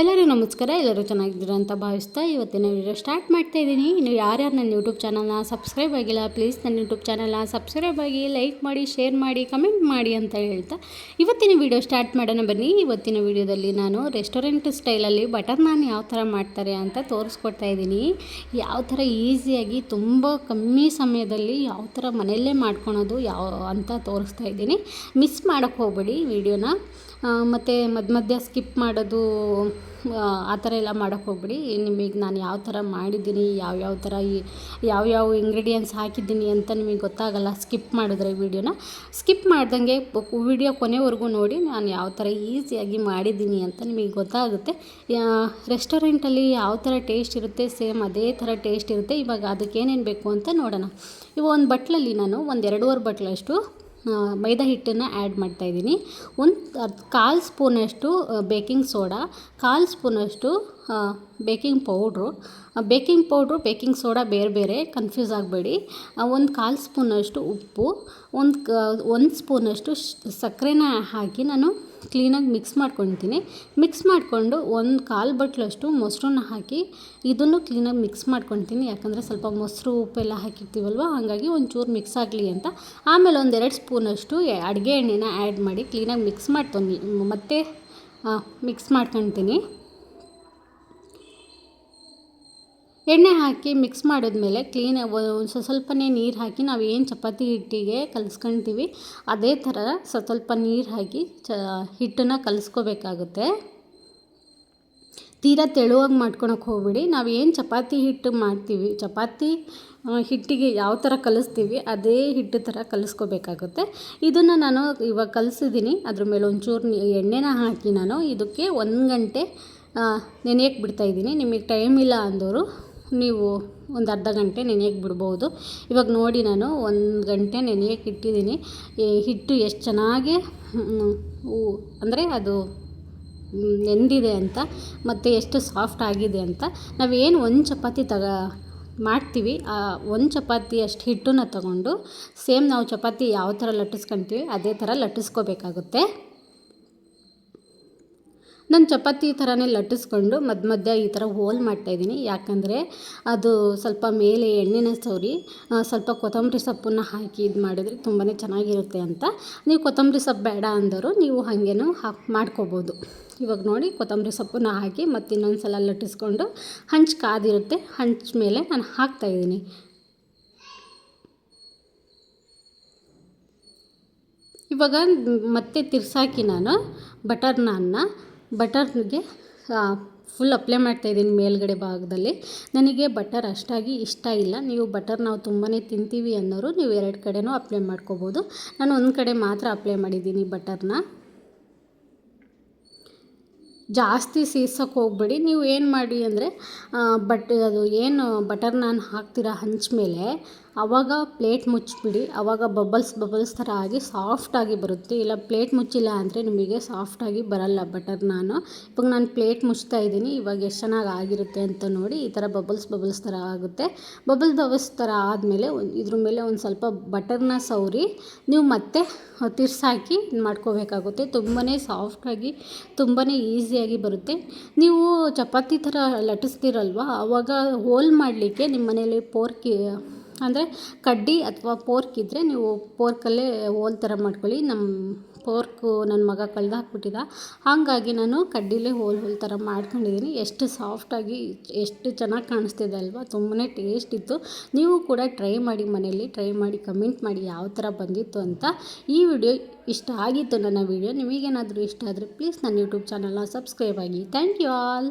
ಎಲ್ಲರೂ ನಮಸ್ಕಾರ, ಎಲ್ಲರೂ ಚೆನ್ನಾಗಿದ್ದೀರಾ ಅಂತ ಭಾವಿಸ್ತಾ ಇವತ್ತಿನ ವಿಡಿಯೋ ಸ್ಟಾರ್ಟ್ ಮಾಡ್ತಾ ಇದ್ದೀನಿ. ಇನ್ನು ಯಾರ್ಯಾರು ನನ್ನ ಯೂಟ್ಯೂಬ್ ಚಾನಲ್ನ ಸಬ್ಸ್ಕ್ರೈಬ್ ಆಗಿಲ್ಲ ಪ್ಲೀಸ್ ನನ್ನ ಯೂಟ್ಯೂಬ್ ಚಾನಲ್ನ ಸಬ್ಸ್ಕ್ರೈಬ್ ಆಗಿ ಲೈಕ್ ಮಾಡಿ ಶೇರ್ ಮಾಡಿ ಕಮೆಂಟ್ ಮಾಡಿ ಅಂತ ಹೇಳ್ತಾ ಇವತ್ತಿನ ವಿಡಿಯೋ ಸ್ಟಾರ್ಟ್ ಮಾಡೋಣ ಬನ್ನಿ. ಇವತ್ತಿನ ವಿಡಿಯೋದಲ್ಲಿ ನಾನು ರೆಸ್ಟೋರೆಂಟ್ ಸ್ಟೈಲಲ್ಲಿ ಬಟರ್ ನಾನ್ ಯಾವ ಥರ ಮಾಡ್ತಾರೆ ಅಂತ ತೋರಿಸ್ಕೊಡ್ತಾ ಇದ್ದೀನಿ. ಯಾವ ಥರ ಈಸಿಯಾಗಿ ತುಂಬ ಕಮ್ಮಿ ಸಮಯದಲ್ಲಿ ಯಾವ ಥರ ಮನೆಯಲ್ಲೇ ಮಾಡ್ಕೊಳೋದು ಯಾವ ಅಂತ ತೋರಿಸ್ತಾ ಇದ್ದೀನಿ. ಮಿಸ್ ಮಾಡೋಕ್ಕೆ ಹೋಗ್ಬೇಡಿ ವಿಡಿಯೋನ ಮತ್ತು ಮಧ್ಯ ಮಧ್ಯ ಸ್ಕಿಪ್ ಮಾಡೋದು ಆ ಥರ ಎಲ್ಲ ಮಾಡೋಕ್ಕೆ ಹೋಗ್ಬೇಡಿ. ನಿಮಗೆ ನಾನು ಯಾವ ಥರ ಮಾಡಿದ್ದೀನಿ ಯಾವ್ಯಾವ ಥರ ಈ ಯಾವ್ಯಾವ ಇಂಗ್ರೀಡಿಯೆಂಟ್ಸ್ ಹಾಕಿದ್ದೀನಿ ಅಂತ ನಿಮಗೆ ಗೊತ್ತಾಗಲ್ಲ ಸ್ಕಿಪ್ ಮಾಡಿದ್ರೆ ವೀಡಿಯೋನ ಸ್ಕಿಪ್ ಮಾಡ್ದಂಗೆ ವಿಡಿಯೋ ಕೊನೆವರೆಗೂ ನೋಡಿ ನಾನು ಯಾವ ಥರ ಈಸಿಯಾಗಿ ಮಾಡಿದ್ದೀನಿ ಅಂತ ನಿಮಗೆ ಗೊತ್ತಾಗುತ್ತೆ. ರೆಸ್ಟೋರೆಂಟಲ್ಲಿ ಯಾವ ಥರ ಟೇಸ್ಟ್ ಇರುತ್ತೆ ಸೇಮ್ ಅದೇ ಥರ ಟೇಸ್ಟ್ ಇರುತ್ತೆ. ಇವಾಗ ಅದಕ್ಕೆ ಏನೇನು ಬೇಕು ಅಂತ ನೋಡೋಣ. ಇವಾಗ ಒಂದು ಬಟ್ಲಲ್ಲಿ ನಾನು ಒಂದು ಎರಡೂವರೆ ಬಟ್ಲಷ್ಟು ಮೈದಾ ಹಿಟ್ಟನ್ನು ಆ್ಯಡ್ ಮಾಡ್ತಾಯಿದ್ದೀನಿ ಒಂದು ಕಾಲು ಸ್ಪೂನಷ್ಟು ಬೇಕಿಂಗ್ ಸೋಡಾ ಕಾಲು ಸ್ಪೂನಷ್ಟು baking powder baking powder baking soda ಬೇರೆ ಬೇರೆ ಕನ್ಫ್ಯೂಸ್ ಆಗಬೇಡಿ. ಒಂದು ಕಾಲು ಸ್ಪೂನಷ್ಟು ಉಪ್ಪು, ಒಂದು ಕ ಒಂದು ಸ್ಪೂನಷ್ಟು ಸಕ್ಕರೆನ ಹಾಕಿ ನಾನು ಕ್ಲೀನಾಗಿ ಮಿಕ್ಸ್ ಮಾಡ್ಕೊತೀನಿ ಮಿಕ್ಸ್ ಮಾಡಿಕೊಂಡು ಒಂದು ಕಾಲು ಬಟ್ಲಷ್ಟು ಮೊಸರನ್ನ ಹಾಕಿ ಇದನ್ನು ಕ್ಲೀನಾಗಿ ಮಿಕ್ಸ್ ಮಾಡ್ಕೊತೀನಿ ಯಾಕಂದರೆ ಸ್ವಲ್ಪ ಮೊಸರು, ಉಪ್ಪೆಲ್ಲ ಹಾಕಿರ್ತೀವಲ್ವ, ಹಾಗಾಗಿ ಒಂಚೂರು ಮಿಕ್ಸ್ ಆಗಲಿ ಅಂತ. ಆಮೇಲೆ ಒಂದೆರಡು ಸ್ಪೂನಷ್ಟು ಅಡುಗೆ ಎಣ್ಣೆನ ಆ್ಯಡ್ ಮಾಡಿ ಕ್ಲೀನಾಗಿ ಮಿಕ್ಸ್ ಮಾಡ್ತೀನಿ ಮತ್ತೆ ಮಿಕ್ಸ್ ಮಾಡ್ಕೊತೀನಿ ಎಣ್ಣೆ ಹಾಕಿ ಮಿಕ್ಸ್ ಮಾಡಿದ್ಮೇಲೆ ಕ್ಲೀನ್ ಒಂದು ಸ್ವಲ್ಪನೇ ನೀರು ಹಾಕಿ ನಾವು ಏನು ಚಪಾತಿ ಹಿಟ್ಟಿಗೆ ಕಲಿಸ್ಕೊಳ್ತೀವಿ ಅದೇ ಥರ ಸ್ವಲ್ಪ ನೀರು ಹಾಕಿ ಚ, ಹಿಟ್ಟನ್ನು ಕಲಸ್ಕೋಬೇಕಾಗುತ್ತೆ. ತೀರಾ ತೆಳುವಾಗಿ ಮಾಡ್ಕೊಳಕ್ಕೆ ಹೋಗ್ಬಿಡಿ. ನಾವು ಏನು ಚಪಾತಿ ಹಿಟ್ಟು ಮಾಡ್ತೀವಿ, ಚಪಾತಿ ಹಿಟ್ಟಿಗೆ ಯಾವ ಥರ ಕಲಿಸ್ತೀವಿ ಅದೇ ಹಿಟ್ಟು ಥರ ಕಲಿಸ್ಕೋಬೇಕಾಗುತ್ತೆ. ಇದನ್ನು ನಾನು ಇವಾಗ ಕಲಿಸಿದ್ದೀನಿ ಅದ್ರ ಮೇಲೆ ಒಂಚೂರು ಎಣ್ಣೆನ ಹಾಕಿ ನಾನು ಇದಕ್ಕೆ ಒಂದು ಗಂಟೆ ನೆನೆಯಕ್ಕೆ ಬಿಡ್ತಾಯಿದ್ದೀನಿ ನಿಮಗೆ ಟೈಮ್ ಇಲ್ಲ ಅಂದವರು ನೀವು ಒಂದು ಅರ್ಧ ಗಂಟೆ ನೆನೆಯಕ್ಕೆ ಬಿಡ್ಬೋದು. ಇವಾಗ ನೋಡಿ ನಾನು ಒಂದು ಗಂಟೆ ನೆನೆಯಕ್ಕೆ ಇಟ್ಟಿದ್ದೀನಿ. ಹಿಟ್ಟು ಎಷ್ಟು ಚೆನ್ನಾಗಿ ಅಂದರೆ ಅದು ನೆಂದಿದೆ ಅಂತ, ಮತ್ತು ಎಷ್ಟು ಸಾಫ್ಟ್ ಆಗಿದೆ ಅಂತ. ನಾವೇನು ಒಂದು ಚಪಾತಿ ತಗ ಮಾಡ್ತೀವಿ. ಆ ಒಂದು ಚಪಾತಿ ಅಷ್ಟು ಹಿಟ್ಟನ್ನು ತಗೊಂಡು ಸೇಮ್ ನಾವು ಚಪಾತಿ ಯಾವ ಥರ ಲಟ್ಟಿಸ್ಕೊಂತೀವಿ, ಅದೇ ಥರ ಲಟ್ಟಿಸ್ಕೋಬೇಕಾಗುತ್ತೆ. ನಾನು ಚಪಾತಿ ಥರನೇ ಲಟ್ಟಿಸ್ಕೊಂಡು ಮಧ್ಯ ಮಧ್ಯ ಈ ಥರ ಹೋಲ್ ಮಾಡ್ತಾಯಿದ್ದೀನಿ ಯಾಕಂದರೆ ಅದು ಸ್ವಲ್ಪ ಮೇಲೆ ಎಣ್ಣೆನ ಸವರಿ ಸ್ವಲ್ಪ ಕೊತ್ತಂಬರಿ ಸೊಪ್ಪನ್ನು ಹಾಕಿ ಇದು ಮಾಡಿದರೆ ತುಂಬಾ ಚೆನ್ನಾಗಿರುತ್ತೆ ಅಂತ. ನೀವು ಕೊತ್ತಂಬರಿ ಸೊಪ್ಪು ಬೇಡ ಅಂದರೂ ನೀವು ಹಾಗೇನೂ ಹಾಕಿ ಮಾಡ್ಕೋಬೋದು. ಇವಾಗ ನೋಡಿ ಕೊತ್ತಂಬರಿ ಸೊಪ್ಪನ್ನ ಹಾಕಿ ಮತ್ತು ಇನ್ನೊಂದು ಸಲ ಲಟ್ಟಿಸ್ಕೊಂಡು ಹಂಚು ಕಾದಿರುತ್ತೆ, ಹಂಚು ಮೇಲೆ ನಾನು ಹಾಕ್ತಾಯಿದ್ದೀನಿ ಇವಾಗ ಮತ್ತೆ ತಿರ್ಸಾಕಿ ನಾನು ಬಟರ್ ನಾನ್ನ ಬಟರ್ಗೆ ಫುಲ್ ಅಪ್ಲೈ ಮಾಡ್ತಾ ಇದ್ದೀನಿ ಮೇಲ್ಗಡೆ ಭಾಗದಲ್ಲಿ. ನನಗೆ ಬಟರ್ ಅಷ್ಟಾಗಿ ಇಷ್ಟ ಇಲ್ಲ. ನೀವು ಬಟರ್ ನಾವು ತುಂಬಾ ತಿಂತೀವಿ ಅನ್ನೋರು ನೀವು ಎರಡು ಕಡೆನೂ ಅಪ್ಲೈ ಮಾಡ್ಕೋಬೋದು. ನಾನು ಒಂದು ಕಡೆ ಮಾತ್ರ ಅಪ್ಲೈ ಮಾಡಿದ್ದೀನಿ ಬಟರ್ನ. ಜಾಸ್ತಿ ಸೀಸೋಕ್ಕೆ ಹೋಗ್ಬೇಡಿ. ನೀವು ಏನು ಮಾಡಿ ಅಂದರೆ ಬಟ್, ಅದು ಏನು ಬಟರ್ ನಾನು ಹಾಕ್ತೀರಾ ಹಂಚ ಮೇಲೆ ಆವಾಗ ಪ್ಲೇಟ್ ಮುಚ್ಚಿಬಿಡಿ. ಆವಾಗ ಬಬಲ್ಸ್ ಬಬಲ್ಸ್ ಥರ ಆಗಿ ಸಾಫ್ಟಾಗಿ ಬರುತ್ತೆ. ಇಲ್ಲ, ಪ್ಲೇಟ್ ಮುಚ್ಚಿಲ್ಲ ಅಂದರೆ ನಿಮಗೆ ಸಾಫ್ಟಾಗಿ ಬರಲ್ಲ. ಬಟರ್ ನಾನು, ಇವಾಗ ನಾನು ಪ್ಲೇಟ್ ಮುಚ್ತಾ ಇದ್ದೀನಿ. ಇವಾಗ ಎಷ್ಟು ಚೆನ್ನಾಗಿ ಆಗಿರುತ್ತೆ ಅಂತ ನೋಡಿ ಈ ಥರ ಬಬಲ್ಸ್ ಬಬಲ್ಸ್ ಥರ ಆಗುತ್ತೆ. ಬಬಲ್ಸ್ ಬಬಲ್ಸ್ ಥರ ಆದಮೇಲೆ ಇದ್ರ ಮೇಲೆ ಒಂದು ಸ್ವಲ್ಪ ಬಟರ್ನ ಸವರಿ ನೀವು ಮತ್ತೆ ತಿರ್ಸಾಕಿ ಮಾಡ್ಕೋಬೇಕಾಗುತ್ತೆ. ತುಂಬಾ ಸಾಫ್ಟಾಗಿ ತುಂಬಾ ಈಸಿಯಾಗಿ ಬರುತ್ತೆ. ನೀವು ಚಪಾತಿ ಥರ ಲಟ್ಟಿಸ್ತೀರಲ್ವ? ಆವಾಗ ಹೋಲ್ ಮಾಡಲಿಕ್ಕೆ ನಿಮ್ಮ ಮನೇಲಿ ಪೋರ್ಕಿ ಅಂದರೆ ಕಡ್ಡಿ ಅಥವಾ ಪೋರ್ಕ್ ಇದ್ದರೆ ನೀವು ಪೋರ್ಕಲ್ಲೇ ಹೋಲ್ ಥರ ಮಾಡ್ಕೊಳ್ಳಿ. ನಮ್ಮ ಪೋರ್ಕು ನನ್ನ ಮಗ ಕಳೆದು ಹಾಕ್ಬಿಟ್ಟಿದ್ದ ಹಾಗಾಗಿ ನಾನು ಕಡ್ಡಿಲೇ ಹೋಲ್ ಹೋಲ್ ಥರ ಮಾಡ್ಕೊಂಡಿದ್ದೀನಿ ಎಷ್ಟು ಸಾಫ್ಟಾಗಿ ಎಷ್ಟು ಚೆನ್ನಾಗಿ ಕಾಣಿಸ್ತಿದೆ ಅಲ್ವಾ? ತುಂಬಾ ಟೇಸ್ಟ್ ಇತ್ತು. ನೀವು ಕೂಡ ಟ್ರೈ ಮಾಡಿ ಮನೆಯಲ್ಲಿ ಟ್ರೈ ಮಾಡಿ ಕಮೆಂಟ್ ಮಾಡಿ ಯಾವ ಥರ ಬಂದಿತ್ತು ಅಂತ ಈ ವಿಡಿಯೋ ಇಷ್ಟ ಆಗಿತ್ತು ನನ್ನ ವಿಡಿಯೋ ನಿಮಗೇನಾದರೂ ಇಷ್ಟ ಆದರೆ ಪ್ಲೀಸ್ ನನ್ನ ಯೂಟ್ಯೂಬ್ ಚಾನಲ್ನ ಸಬ್ಸ್ಕ್ರೈಬ್ ಆಗಿ. Thank you all